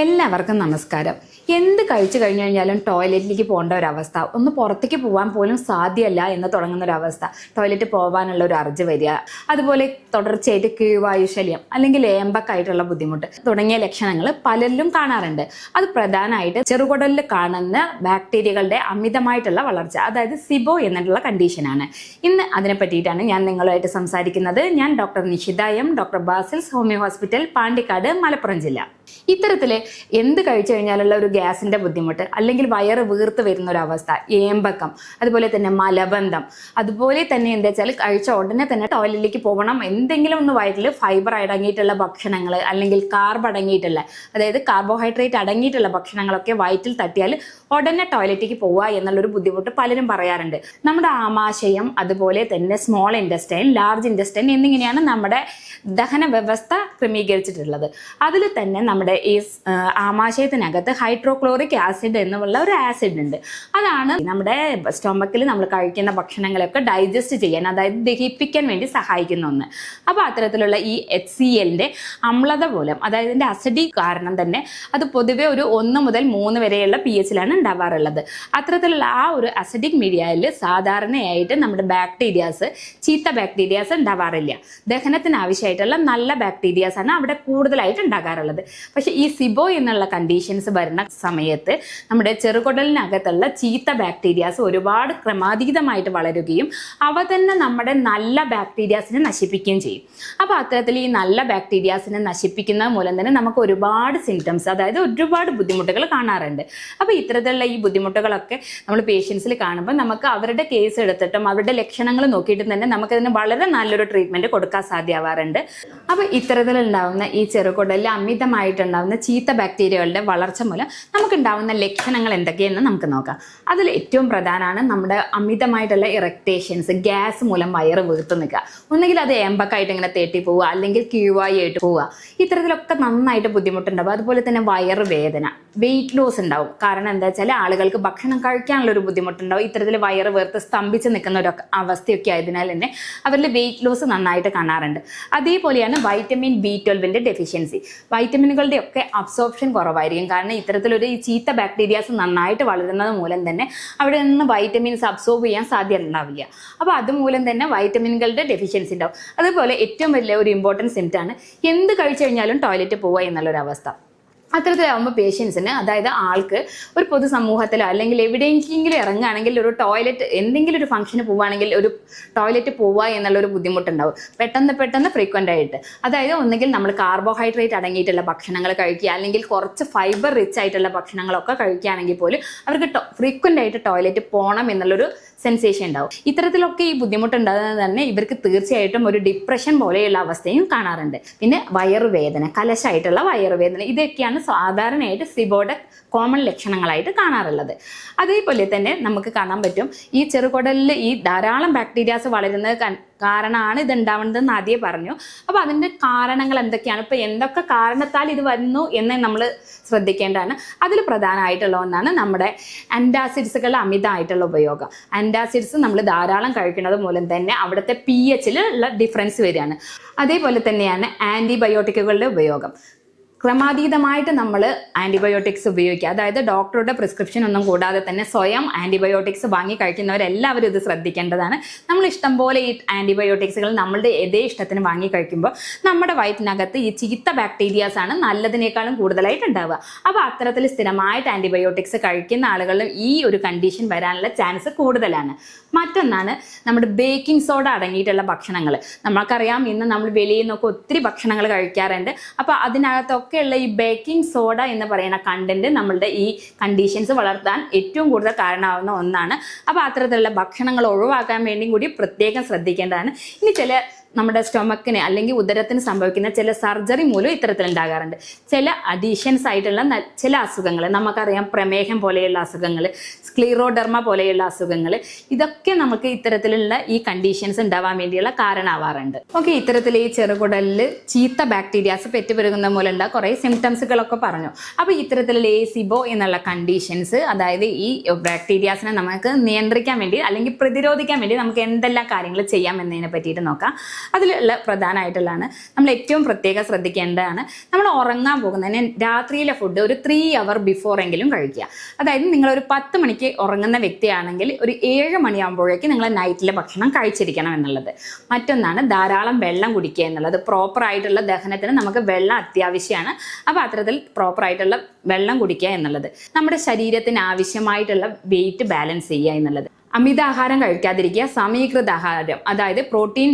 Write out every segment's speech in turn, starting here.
എല്ലാവർക്കും നമസ്കാരം. എന്ത് കഴിച്ചു കഴിഞ്ഞു കഴിഞ്ഞാലും ടോയ്ലറ്റിലേക്ക് പോകേണ്ട ഒരു അവസ്ഥ ഒന്ന് പുറത്തേക്ക് പോകാൻ പോലും സാധ്യമല്ല എന്ന് തുടങ്ങുന്ന ഒരു അവസ്ഥ ടോയ്ലറ്റ് പോകാനുള്ള ഒരു അർജ് വരിക. അതുപോലെ തുടർച്ചയായിട്ട് കീഴ്വായു ശല്യം അല്ലെങ്കിൽ ഏമ്പക്കായിട്ടുള്ള ബുദ്ധിമുട്ട് തുടങ്ങിയ ലക്ഷണങ്ങൾ പലരിലും കാണാറുണ്ട്. അത് പ്രധാനമായിട്ട് ചെറുകുടലിൽ കാണുന്ന ബാക്ടീരിയകളുടെ അമിതമായിട്ടുള്ള വളർച്ച അതായത് സിബോ എന്നിട്ടുള്ള കണ്ടീഷനാണ് ഇന്ന് അതിനെ പറ്റിയിട്ടാണ് ഞാൻ നിങ്ങളുമായിട്ട് സംസാരിക്കുന്നത്. ഞാൻ doctor Nishitha M doctor Basil's homeo hospital Pandikkad Malappuram ജില്ല. ഇത്തരത്തിൽ എന്ത് കഴിച്ചു കഴിഞ്ഞാലുള്ള ഒരു ഗ്യാസിന്റെ ബുദ്ധിമുട്ട്? അല്ലെങ്കിൽ വയറ് വീർത്ത് വരുന്ന ഒരു അവസ്ഥ ഏമ്പക്കം അതുപോലെ തന്നെ മലബന്ധം അതുപോലെ തന്നെ എന്താ വെച്ചാൽ കഴിച്ച ഉടനെ തന്നെ ടോയ്ലറ്റിലേക്ക് പോകണം. എന്തെങ്കിലും ഒന്ന് വയറ്റിൽ ഫൈബർ അടങ്ങിയിട്ടുള്ള ഭക്ഷണങ്ങൾ അല്ലെങ്കിൽ കാർബ് അടങ്ങിയിട്ടുള്ള അതായത് കാർബോഹൈഡ്രേറ്റ് അടങ്ങിയിട്ടുള്ള ഭക്ഷണങ്ങളൊക്കെ വയറ്റിൽ തട്ടിയാൽ ഉടനെ ടോയ്ലറ്റിലേക്ക് പോവുക എന്നുള്ളൊരു ബുദ്ധിമുട്ട് പലരും പറയാറുണ്ട്. നമ്മുടെ ആമാശയം അതുപോലെ തന്നെ സ്മോൾ ഇൻഡസ്റ്റൈൻ ലാർജ് ഇൻഡസ്റ്റൈൻ എന്നിങ്ങനെയാണ് നമ്മുടെ ദഹന വ്യവസ്ഥ ക്രമീകരിച്ചിട്ടുള്ളത്. അതിൽ തന്നെ നമ്മുടെ ഈ ആമാശയത്തിനകത്ത് ഹൈഡ്രോക്ലോറിക് ആസിഡ് എന്നുള്ള ഒരു ആസിഡ് ഉണ്ട്. അതാണ് നമ്മുടെ സ്റ്റൊമക്കിൽ നമ്മൾ കഴിക്കുന്ന ഭക്ഷണങ്ങളൊക്കെ ഡൈജസ്റ്റ് ചെയ്യാൻ അതായത് ദഹിപ്പിക്കാൻ വേണ്ടി സഹായിക്കുന്ന ഒന്ന്. അപ്പോൾ അത്തരത്തിലുള്ള ഈ എച്ച് സി എല്ലിന്റെ അമ്ലത മൂലം അതായത് ഇതിന്റെ അസിഡി കാരണം തന്നെ അത് പൊതുവെ ഒരു ഒന്ന് മുതൽ മൂന്ന് വരെയുള്ള പി എച്ചിലാണ് ഉണ്ടാവാറുള്ളത്. അത്തരത്തിലുള്ള ആ ഒരു അസിഡിക് മീഡിയയിൽ സാധാരണയായിട്ട് നമ്മുടെ ബാക്ടീരിയാസ് ചീത്ത ബാക്ടീരിയാസ് ഉണ്ടാവാറില്ല. ദഹനത്തിന് ആവശ്യമായിട്ടുള്ള നല്ല ബാക്ടീരിയാസ് ആണ് അവിടെ കൂടുതലായിട്ട് ഉണ്ടാകാറുള്ളത്. പക്ഷേ ഈ സിബോ എന്നുള്ള കണ്ടീഷൻസ് വരുന്ന സമയത്ത് നമ്മുടെ ചെറുകുടലിനകത്തുള്ള ചീത്ത ബാക്ടീരിയാസ് ഒരുപാട് ക്രമാതീതമായിട്ട് വളരുകയും അവ തന്നെ നമ്മുടെ നല്ല ബാക്ടീരിയാസിനെ നശിപ്പിക്കുകയും ചെയ്യും. അപ്പോൾ അത്തരത്തിൽ ഈ നല്ല ബാക്ടീരിയാസിനെ നശിപ്പിക്കുന്നത് മൂലം തന്നെ നമുക്ക് ഒരുപാട് സിംറ്റംസ് അതായത് ഒരുപാട് ബുദ്ധിമുട്ടുകൾ കാണാറുണ്ട്. അപ്പോൾ ഇത്തരത്തിലുള്ള ഈ ബുദ്ധിമുട്ടുകളൊക്കെ നമ്മൾ പേഷ്യൻസിൽ കാണുമ്പോൾ നമുക്ക് അവരുടെ കേസ് എടുത്തിട്ടും അവരുടെ ലക്ഷണങ്ങൾ നോക്കിയിട്ടും തന്നെ നമുക്ക് നമുക്കതിന് വളരെ നല്ലൊരു ട്രീറ്റ്മെന്റ് കൊടുക്കാൻ സാധ്യമാവാറുണ്ട്. അപ്പോൾ ഇത്തരത്തിലുണ്ടാവുന്ന ഈ ചെറുകുടലിൽ അമിതമായിട്ടുണ്ടാവുന്ന ചീത്ത ബാക്ടീരിയകളുടെ വളർച്ച മൂലം നമുക്കുണ്ടാകുന്ന ലക്ഷണങ്ങൾ എന്തൊക്കെയെന്ന് നമുക്ക് നോക്കാം. അതിൽ ഏറ്റവും പ്രധാനമാണ് നമ്മുടെ അമിതമായിട്ടുള്ള ഇറക്ടേഷൻസ് ഗ്യാസ് മൂലം വയറ് വീർത്തു നിൽക്കുക. ഒന്നുകിൽ അത് ഏമ്പക്കായിട്ട് ഇങ്ങനെ തേട്ടി പോവുക അല്ലെങ്കിൽ കീഴ്വായി ആയിട്ട് പോവുക. ഇത്തരത്തിലൊക്കെ നന്നായിട്ട് ബുദ്ധിമുട്ടുണ്ടാവും. അതുപോലെ തന്നെ വയറ് വേദന വെയിറ്റ് ലോസ് ഉണ്ടാവും. കാരണം എന്താ വെച്ചാൽ ആളുകൾക്ക് ഭക്ഷണം കഴിക്കാനുള്ള ഒരു ബുദ്ധിമുട്ടുണ്ടാവും. ഇത്തരത്തിൽ വയറ് വേർത്ത് സ്തംഭിച്ച് നിൽക്കുന്ന ഒരു അവസ്ഥയൊക്കെ ആയതിനാൽ തന്നെ അവരിൽ വെയിറ്റ് ലോസ് നന്നായിട്ട് കാണാറുണ്ട്. അതേപോലെയാണ് വൈറ്റമിൻ ബി ട്വൽവിന്റെ ഡെഫിഷ്യൻസി വൈറ്റമിനുകളുടെ ഒക്കെ അബ്സോർപ്ഷൻ കുറവായിരിക്കും. കാരണം ഇത്തരത്തിലൊരു ചീത്ത ബാക്ടീരിയാസ് നന്നായിട്ട് വളരുന്നത് മൂലം തന്നെ അവിടെ നിന്ന് വൈറ്റമിൻസ് അബ്സോർബ് ചെയ്യാൻ സാധ്യത ഉണ്ടാവില്ല. അപ്പോൾ അതുമൂലം തന്നെ വൈറ്റമിനുകളുടെ ഡെഫിഷ്യൻസി ഉണ്ടാവും. അതുപോലെ ഏറ്റവും വലിയ ഒരു ഇമ്പോർട്ടന്റ് സിംറ്റാണ് എന്ത് കഴിച്ചു കഴിഞ്ഞാലും ടോയ്ലറ്റ് പോവുക എന്നുള്ളൊരു അവസ്ഥ അത്തരത്തിലാവുമ്പോൾ പേഷ്യൻസിന് അതായത് ആൾക്ക് ഒരു പൊതുസമൂഹത്തിലോ അല്ലെങ്കിൽ എവിടെയെങ്കിലും ഇറങ്ങുകയാണെങ്കിൽ ഒരു ടോയ്ലറ്റ് എന്തെങ്കിലും ഒരു ഫംഗ്ഷന് പോവുകയാണെങ്കിൽ ഒരു ടോയ്ലറ്റ് പോവുക എന്നുള്ള ഒരു ബുദ്ധിമുട്ടുണ്ടാവും. പെട്ടെന്ന് പെട്ടെന്ന് ഫ്രീക്വന്റ് ആയിട്ട്. അതായത് ഒന്നുകിൽ നമ്മൾ കാർബോഹൈഡ്രേറ്റ് അടങ്ങിയിട്ടുള്ള ഭക്ഷണങ്ങൾ കഴിക്കുക അല്ലെങ്കിൽ കുറച്ച് ഫൈബർ റിച്ച് ആയിട്ടുള്ള ഭക്ഷണങ്ങളൊക്കെ കഴിക്കുകയാണെങ്കിൽ പോലും അവർക്ക് ഫ്രീക്വന്റ് ആയിട്ട് ടോയ്ലറ്റ് പോകണം എന്നുള്ളൊരു സെൻസേഷൻ ഉണ്ടാവും. ഇത്തരത്തിലൊക്കെ ഈ ബുദ്ധിമുട്ടുണ്ടാകുന്നത് തന്നെ ഇവർക്ക് തീർച്ചയായിട്ടും ഒരു ഡിപ്രഷൻ പോലെയുള്ള അവസ്ഥയും കാണാറുണ്ട്. പിന്നെ വയറുവേദന കലശായിട്ടുള്ള വയറുവേദന ഇതൊക്കെയാണ് സാധാരണയായിട്ട് സിബോയുടെ കോമൺ ലക്ഷണങ്ങളായിട്ട് കാണാറുള്ളത്. അതേപോലെ തന്നെ നമുക്ക് കാണാൻ പറ്റും ഈ ചെറുകുടലിൽ ഈ ധാരാളം ബാക്ടീരിയാസ് വളരുന്നത് കാരണമാണ് ഇത് ഉണ്ടാവുന്നതെന്ന് ആദ്യം പറഞ്ഞു. അപ്പോൾ അതിന്റെ കാരണങ്ങൾ എന്തൊക്കെയാണ്? ഇപ്പോൾ എന്തൊക്കെ കാരണത്താൽ ഇത് വരുന്നു എന്ന് നമ്മൾ ശ്രദ്ധിക്കേണ്ടതാണ്. അതിൽ പ്രധാനമായിട്ടുള്ള ഒന്നാണ് നമ്മുടെ ആന്റാസിഡ്സുകളുടെ അമിതമായിട്ടുള്ള ഉപയോഗം. ആന്റാസിഡ്സ് നമ്മൾ ധാരാളം കഴിക്കുന്നത് മൂലം തന്നെ അവിടുത്തെ പി എച്ചിൽ ഉള്ള ഡിഫറൻസ് വരികയാണ്. അതേപോലെ തന്നെയാണ് ആന്റിബയോട്ടിക്കുകളുടെ ഉപയോഗം. ക്രമാതീതമായിട്ട് നമ്മൾ ആന്റിബയോട്ടിക്സ് ഉപയോഗിക്കുക. അതായത് ഡോക്ടറുടെ പ്രിസ്ക്രിപ്ഷൻ ഒന്നും കൂടാതെ തന്നെ സ്വയം ആന്റിബയോട്ടിക്സ് വാങ്ങി കഴിക്കുന്നവരെല്ലാവരും ഇത് ശ്രദ്ധിക്കേണ്ടതാണ്. നമ്മൾ ഇഷ്ടം പോലെ ഈ ആന്റിബയോട്ടിക്സുകൾ നമ്മളുടെ എതേ ഇഷ്ടത്തിന് വാങ്ങി കഴിക്കുമ്പോൾ നമ്മുടെ വയറ്റിനകത്ത് ഈ ചീത്ത ബാക്ടീരിയാസ് ആണ് നല്ലതിനേക്കാളും കൂടുതലായിട്ട് ഉണ്ടാവുക. അപ്പോൾ അത്തരത്തിൽ സ്ഥിരമായിട്ട് ആന്റിബയോട്ടിക്സ് കഴിക്കുന്ന ആളുകളിലും ഈ ഒരു കണ്ടീഷൻ വരാനുള്ള ചാൻസ് കൂടുതലാണ്. മറ്റൊന്നാണ് നമ്മുടെ ബേക്കിംഗ് സോഡ അടങ്ങിയിട്ടുള്ള ഭക്ഷണങ്ങൾ. നമ്മൾക്കറിയാം ഇന്ന് നമ്മൾ വെളിയിൽ നിന്നൊക്കെ ഒത്തിരി ഭക്ഷണങ്ങൾ കഴിക്കാറുണ്ട്. അപ്പോൾ അതിനകത്തൊക്കെയുള്ള ഈ ബേക്കിംഗ് സോഡ എന്ന് പറയുന്ന കണ്ടന്റ് നമ്മളുടെ ഈ കണ്ടീഷൻസ് വളർത്താൻ ഏറ്റവും കൂടുതൽ കാരണമാവുന്ന ഒന്നാണ്. അപ്പോൾ അത്തരത്തിലുള്ള ഭക്ഷണങ്ങൾ ഒഴിവാക്കാൻ വേണ്ടിയും കൂടി പ്രത്യേകം ശ്രദ്ധിക്കേണ്ടതാണ്. ഇനി ചില നമ്മുടെ സ്റ്റൊമക്കിന് അല്ലെങ്കിൽ ഉദരത്തിന് സംഭവിക്കുന്ന ചില സർജറി മൂലം ഇത്തരത്തിൽ ഉണ്ടാകാറുണ്ട് ചില അഡീഷൻസ് ആയിട്ടുള്ള ചില അസുഖങ്ങൾ നമുക്കറിയാം പ്രമേഹം പോലെയുള്ള അസുഖങ്ങൾ സ്ക്ലീറോഡെർമ പോലെയുള്ള അസുഖങ്ങൾ ഇതൊക്കെ നമുക്ക് ഇത്തരത്തിലുള്ള ഈ കണ്ടീഷൻസ് ഉണ്ടാവാൻ വേണ്ടിയുള്ള കാരണമാവാറുണ്ട്. ഓക്കെ ഇത്തരത്തിൽ ഈ ചെറുകുടലിൽ ചീത്ത ബാക്ടീരിയാസ് പെറ്റുപെരുകുന്ന മൂലമുള്ള കുറേ സിംറ്റംസുകളൊക്കെ പറഞ്ഞു. അപ്പോൾ ഇത്തരത്തിലുള്ള സിബോ എന്നുള്ള കണ്ടീഷൻസ് അതായത് ഈ ബാക്ടീരിയാസിനെ നമുക്ക് നിയന്ത്രിക്കാൻ വേണ്ടി അല്ലെങ്കിൽ പ്രതിരോധിക്കാൻ വേണ്ടി നമുക്ക് എന്തെല്ലാം കാര്യങ്ങൾ ചെയ്യാം എന്നതിനെ പറ്റിയിട്ട് നോക്കാം. അതിലുള്ള പ്രധാനമായിട്ടുള്ളതാണ് നമ്മൾ ഏറ്റവും പ്രത്യേകം ശ്രദ്ധിക്കേണ്ടതാണ് നമ്മൾ ഉറങ്ങാൻ പോകുന്നതിന് രാത്രിയിലെ ഫുഡ് ഒരു ത്രീ അവർ ബിഫോർ എങ്കിലും കഴിക്കുക. അതായത് നിങ്ങൾ ഒരു പത്ത് മണിക്ക് ഉറങ്ങുന്ന വ്യക്തിയാണെങ്കിൽ ഒരു ഏഴ് മണിയാകുമ്പോഴേക്ക് നിങ്ങൾ നൈറ്റിലെ ഭക്ഷണം കഴിച്ചിരിക്കണം എന്നുള്ളത്. മറ്റൊന്നാണ് ധാരാളം വെള്ളം കുടിക്കുക എന്നുള്ളത്. പ്രോപ്പർ ആയിട്ടുള്ള ദഹനത്തിന് നമുക്ക് വെള്ളം അത്യാവശ്യമാണ്. അപ്പോൾ അത്തരത്തിൽ പ്രോപ്പർ ആയിട്ടുള്ള വെള്ളം കുടിക്കുക എന്നുള്ളത്. നമ്മുടെ ശരീരത്തിന് ആവശ്യമായിട്ടുള്ള വെയിറ്റ് ബാലൻസ് ചെയ്യുക എന്നുള്ളത്. അമിതാഹാരം കഴിക്കാതിരിക്കുക സമീകൃത ആഹാരം അതായത് പ്രോട്ടീൻ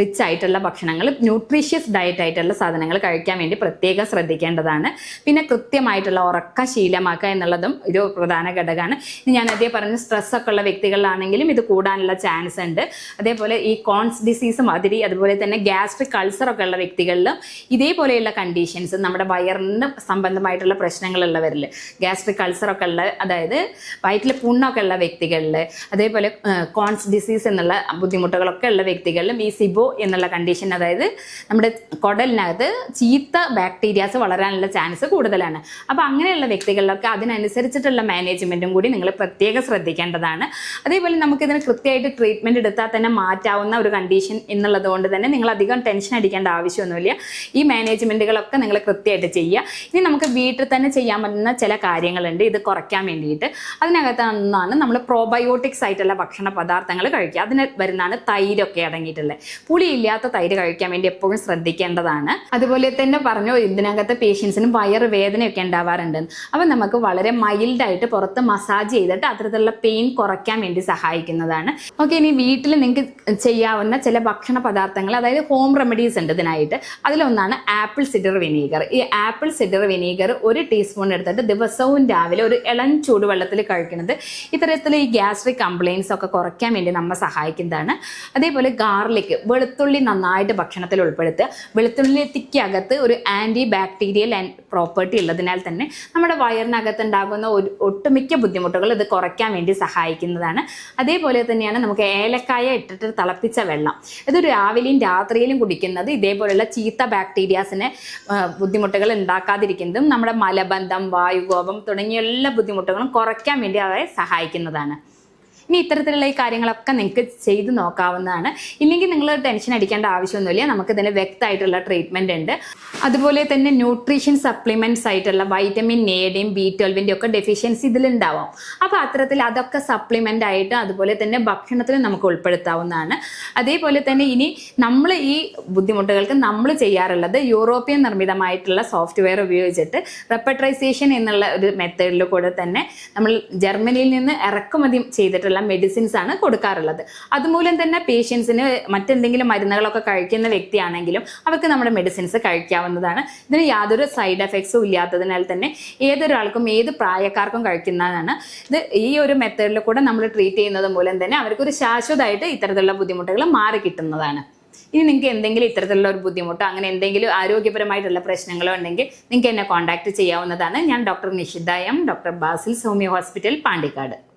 റിച്ച് ആയിട്ടുള്ള ഭക്ഷണങ്ങൾ ന്യൂട്രീഷ്യസ് ഡയറ്റ് ആയിട്ടുള്ള സാധനങ്ങൾ കഴിക്കാൻ വേണ്ടി പ്രത്യേകം ശ്രദ്ധിക്കേണ്ടതാണ്. പിന്നെ കൃത്യമായിട്ടുള്ള ഉറക്ക ശീലമാക്കുക എന്നുള്ളതും ഒരു പ്രധാന ഘടകമാണ്. ഞാൻ അതേ പറഞ്ഞ സ്ട്രെസ് ഒക്കെ ഉള്ള വ്യക്തികളിലാണെങ്കിലും ഇത് കൂടാനുള്ള ചാൻസ് ഉണ്ട്. അതേപോലെ ഈ കോൺസ് ഡിസീസ് മാതിരി അതുപോലെ തന്നെ ഗ്യാസ്ട്രിക് അൾസർ ഒക്കെ ഉള്ള വ്യക്തികളിലും ഇതേപോലെയുള്ള കണ്ടീഷൻസ് നമ്മുടെ വയറിന് സംബന്ധമായിട്ടുള്ള പ്രശ്നങ്ങളുള്ളവരിൽ ഗ്യാസ്ട്രിക് അൾസർ ഒക്കെ ഉള്ള അതായത് വയറ്റിൽ പുണ്ണൊക്കെ ഉള്ള വ്യക്തികളിൽ അതേപോലെ കോൺസ് ഡിസീസ് എന്നുള്ള ബുദ്ധിമുട്ടുകളൊക്കെ ഉള്ള വ്യക്തികളിലും ഈ സിബോ എന്നുള്ള കണ്ടീഷൻ അതായത് നമ്മുടെ കുടലിനകത്ത് ചീത്ത ബാക്ടീരിയാസ് വളരാനുള്ള ചാൻസ് കൂടുതലാണ്. അപ്പോൾ അങ്ങനെയുള്ള വ്യക്തികളിലൊക്കെ അതിനനുസരിച്ചിട്ടുള്ള മാനേജ്മെന്റും കൂടി നിങ്ങൾ പ്രത്യേകം ശ്രദ്ധിക്കേണ്ടതാണ്. അതേപോലെ നമുക്കിതിന് കൃത്യമായിട്ട് ട്രീറ്റ്മെന്റ് എടുത്താൽ തന്നെ മാറ്റാവുന്ന ഒരു കണ്ടീഷൻ എന്നുള്ളത് കൊണ്ട് തന്നെ നിങ്ങൾ അധികം ടെൻഷൻ അടിക്കേണ്ട ആവശ്യമൊന്നുമില്ല. ഈ മാനേജ്മെന്റുകളൊക്കെ നിങ്ങൾ കൃത്യമായിട്ട് ചെയ്യുക. ഇനി നമുക്ക് വീട്ടിൽ തന്നെ ചെയ്യാൻ പറ്റുന്ന ചില കാര്യങ്ങളുണ്ട്. ഇത് കുറയ്ക്കാൻ വേണ്ടിയിട്ട്. അതിനകത്താണ് നമ്മൾ പ്രോബയോട്ടിക്സ് ആയിട്ടുള്ള ഭക്ഷണ പദാർത്ഥങ്ങൾ കഴിക്കുക. അതിന് വരുന്നതാണ് തൈരൊക്കെ അടങ്ങിയിട്ടുള്ളത്. പുളിയില്ലാത്ത തൈര് കഴിക്കാൻ വേണ്ടി എപ്പോഴും ശ്രദ്ധിക്കേണ്ടതാണ്. അതുപോലെ തന്നെ പറഞ്ഞു ഇതിനകത്ത് പേഷ്യൻസിന് വയറ് വേദനയൊക്കെ ഉണ്ടാവാറുണ്ട്. അപ്പം നമുക്ക് വളരെ മൈൽഡായിട്ട് പുറത്ത് മസാജ് ചെയ്തിട്ട് അത്തരത്തിലുള്ള പെയിൻ കുറയ്ക്കാൻ വേണ്ടി സഹായിക്കുന്നതാണ്. ഓക്കെ ഇനി വീട്ടിൽ നിങ്ങൾക്ക് ചെയ്യാവുന്ന ചില ഭക്ഷണ പദാർത്ഥങ്ങൾ അതായത് ഹോം റെമഡീസ് ഉണ്ട് ഇതിനായിട്ട്. അതിലൊന്നാണ് ആപ്പിൾ സിഡർ വിനീഗർ ഈ ആപ്പിൾ സിഡർ വിനീഗർ ഒരു ടീസ്പൂൺ എടുത്തിട്ട് ദിവസവും രാവിലെ ഒരു ഇളം ചൂടുവെള്ളത്തിൽ കഴിക്കുന്നത് ഇത്തരത്തിൽ ഈ ഗ്യാസ്ട്രിക് കംപ്ലയിൻസ് ഒക്കെ കുറയ്ക്കാൻ വേണ്ടി നമ്മെ സഹായിക്കുന്നതാണ്. അതേപോലെ ഗാർലിക് വെളുത്തുള്ളി നന്നായിട്ട് ഭക്ഷണത്തിൽ ഉൾപ്പെടുത്തുക. വെളുത്തുള്ളിത്തിക്കകത്ത് ഒരു ആന്റി ബാക്ടീരിയൽ പ്രോപ്പർട്ടി ഉള്ളതിനാൽ തന്നെ നമ്മുടെ വയറിനകത്ത് ഉണ്ടാകുന്ന ഒരു ഒട്ടുമിക്ക ബുദ്ധിമുട്ടുകൾ ഇത് കുറയ്ക്കാൻ വേണ്ടി സഹായിക്കുന്നതാണ്. അതേപോലെ തന്നെയാണ് നമുക്ക് ഏലക്കായ ഇട്ടിട്ട് തിളപ്പിച്ച വെള്ളം. ഇത് രാവിലെയും രാത്രിയിലും കുടിക്കുന്നത് ഇതേപോലെയുള്ള ചീത്ത ബാക്ടീരിയാസിനെ ബുദ്ധിമുട്ടുകൾ ഉണ്ടാക്കാതിരിക്കുന്നതും നമ്മുടെ മലബന്ധം വായുകോപം തുടങ്ങിയ എല്ലാ ബുദ്ധിമുട്ടുകളും കുറയ്ക്കാൻ വേണ്ടി അവരെ സഹായിക്കുന്നതാണ്. ഇനി ഇത്തരത്തിലുള്ള ഈ കാര്യങ്ങളൊക്കെ നിങ്ങൾക്ക് ചെയ്ത് നോക്കാവുന്നതാണ്. ഇല്ലെങ്കിൽ നിങ്ങൾ ടെൻഷൻ അടിക്കേണ്ട ആവശ്യമൊന്നുമില്ല. നമുക്ക് ഇതിന് വ്യക്തമായിട്ടുള്ള ട്രീറ്റ്മെന്റ് ഉണ്ട്. അതുപോലെ തന്നെ ന്യൂട്രീഷൻ സപ്ലിമെന്റ്സ് ആയിട്ടുള്ള വൈറ്റമിൻ എയുടെയും ബി ട്വൽവിന്റെയും ഒക്കെ ഡെഫിഷ്യൻസി ഇതിലുണ്ടാവാം. അപ്പോൾ അത്തരത്തിൽ അതൊക്കെ സപ്ലിമെന്റ് ആയിട്ട് അതുപോലെ തന്നെ ഭക്ഷണത്തിൽ നമുക്ക് ഉൾപ്പെടുത്താവുന്നതാണ്. അതേപോലെ തന്നെ ഇനി നമ്മൾ ഈ ബുദ്ധിമുട്ടുകൾക്ക് നമ്മൾ ചെയ്യാറുള്ളത് യൂറോപ്യൻ നിർമ്മിതമായിട്ടുള്ള സോഫ്റ്റ്വെയർ ഉപയോഗിച്ചിട്ട് റെപ്പട്രൈസേഷൻ എന്നുള്ള ഒരു മെത്തേഡിൽ കൂടെ തന്നെ നമ്മൾ ജർമ്മനിയിൽ നിന്ന് ഇറക്കുമതി ചെയ്തിട്ടുള്ള മെഡിസിൻസ് ആണ് കൊടുക്കാറുള്ളത്. അതുമൂലം തന്നെ പേഷ്യൻസിന് മറ്റെന്തെങ്കിലും മരുന്നുകളൊക്കെ കഴിക്കുന്ന വ്യക്തിയാണെങ്കിലും അവർക്ക് നമ്മുടെ മെഡിസിൻസ് കഴിക്കാവുന്നതാണ്. ഇതിന് യാതൊരു സൈഡ് എഫക്ട്സും ഇല്ലാത്തതിനാൽ തന്നെ ഏതൊരാൾക്കും ഏത് പ്രായക്കാർക്കും കഴിക്കുന്നതാണ്. ഇത് ഈ ഒരു മെത്തേഡിൽ കൂടെ നമ്മൾ ട്രീറ്റ് ചെയ്യുന്നത് മൂലം തന്നെ അവർക്കൊരു ശാശ്വതമായിട്ട് ഇത്തരത്തിലുള്ള ബുദ്ധിമുട്ടുകൾ മാറി കിട്ടുന്നതാണ്. ഇനി നിങ്ങൾക്ക് എന്തെങ്കിലും ഇത്തരത്തിലുള്ള ഒരു ബുദ്ധിമുട്ടോ അങ്ങനെ എന്തെങ്കിലും ആരോഗ്യപരമായിട്ടുള്ള പ്രശ്നങ്ങളോ ഉണ്ടെങ്കിൽ നിങ്ങൾക്ക് എന്നെ കോൺടാക്ട് ചെയ്യാവുന്നതാണ്. ഞാൻ doctor Nishitha M doctor Basil Soumya hospital Pandikkad.